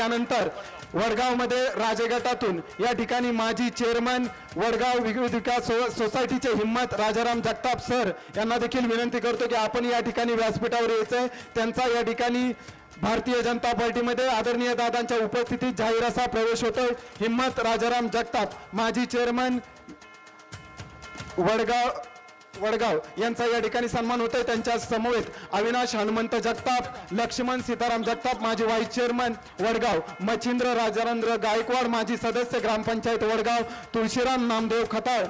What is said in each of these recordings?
यानंतर वडगावमध्ये राजे गटातून या ठिकाणी माजी चेअरमन वडगाव विकास सो- सोसायटीचे हिम्मत राजाराम जगताप सर यांना देखील विनंती करतो की आपण या ठिकाणी व्यासपीठावर यायचंय. त्यांचा या ठिकाणी भारतीय जनता पार्टीमध्ये आदरणीय दादांच्या उपस्थितीत जाहीर असा प्रवेश होतोय. हिम्मत राजाराम जगताप माजी चेअरमन वडगाव वडगाव यांचा या ठिकाणी सन्मान होतोय. त्यांच्या समवेत अविनाश हनुमंत जगताप लक्ष्मण सीताराम जगताप माजी व्हाईस चेअरमन वडगाव मच्छिंद्र राजारंद्र गायकवाड माजी सदस्य ग्रामपंचायत वडगाव तुळशीराम नामदेव खताळ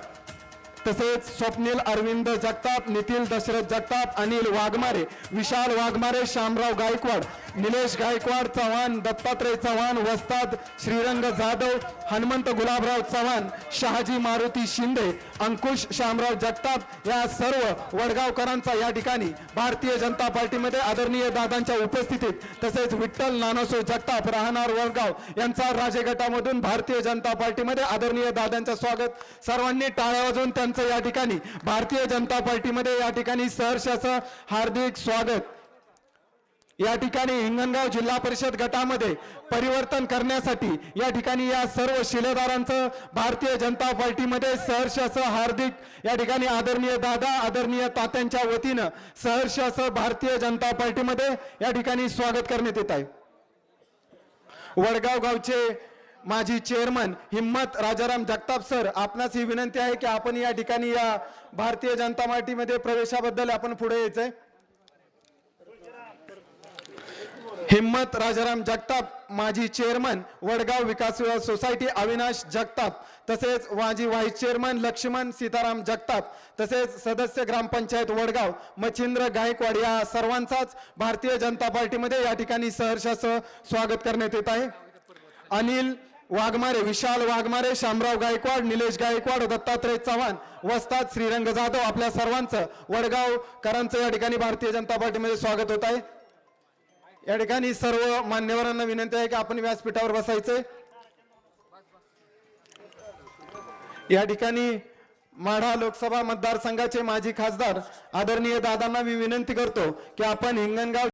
तसेच स्वप्नील अरविंद जगताप नितील दशरथ जगताप अनिल वाघमारे विशाल वाघमारे श्यामराव गायकवाड निलेश गायकवाड चव्हाण दत्तात्रय चव्हाण वस्ताद श्रीरंग जाधव हनुमंत गुलाबराव चव्हाण शहाजी मारुती शिंदे अंकुश श्यामराव जगताप या सर्व वडगावकरांचा या ठिकाणी भारतीय जनता पार्टीमध्ये आदरणीय दादांच्या उपस्थितीत तसेच विठ्ठल नानासो जगताप राहणार वडगाव यांचा राजे गटामधून भारतीय जनता पार्टीमध्ये आदरणीय दादांचं स्वागत. सर्वांनी टाळ्या वाजवून त्यांचं या ठिकाणी भारतीय जनता पार्टीमध्ये या ठिकाणी सहर्षाचं हार्दिक स्वागत. या ठिकाणी हिंगणगाव जिल्हा परिषद गटामध्ये परिवर्तन करण्यासाठी या ठिकाणी या सर्व शिलेदारांचं भारतीय जनता पार्टीमध्ये सहर्ष असं हार्दिक या ठिकाणी आदरणीय दादा आदरणीय तात्यांच्या वतीनं सहर्ष असं भारतीय जनता पार्टीमध्ये या ठिकाणी स्वागत करण्यात येत आहे. वडगाव गावचे माजी चेअरमन हिम्मत राजाराम जगताप सर आपणास ही विनंती आहे की आपण या ठिकाणी या भारतीय जनता पार्टीमध्ये प्रवेशाबद्दल आपण पुढे यायचंय. हिम्मत राजाराम जगताप माजी चेअरमन वडगाव विकास सोसायटी अविनाश जगताप तसेच माजी व्हाईस चेअरमन लक्ष्मण सीताराम जगताप तसेच सदस्य ग्रामपंचायत वडगाव मच्छिंद्र गायकवाड या सर्वांचाच भारतीय जनता पार्टीमध्ये या ठिकाणी सहर्षासह स्वागत करण्यात येत आहे. अनिल वाघमारे विशाल वाघमारे शामराव गायकवाड निलेश गायकवाड दत्तात्रय चव्हाण वस्ताद श्रीरंग जाधव आपल्या सर्वांचं वडगावकरांचं या ठिकाणी भारतीय जनता पार्टीमध्ये स्वागत होत आहे. या ठिकाणी सर्व मान्यवरांना विनंती आहे की आपण व्यासपीठावर बसायचंय. या ठिकाणी माढा लोकसभा मतदारसंघाचे माजी खासदार आदरणीय दादांना मी विनंती करतो की आपण हिंगणगाव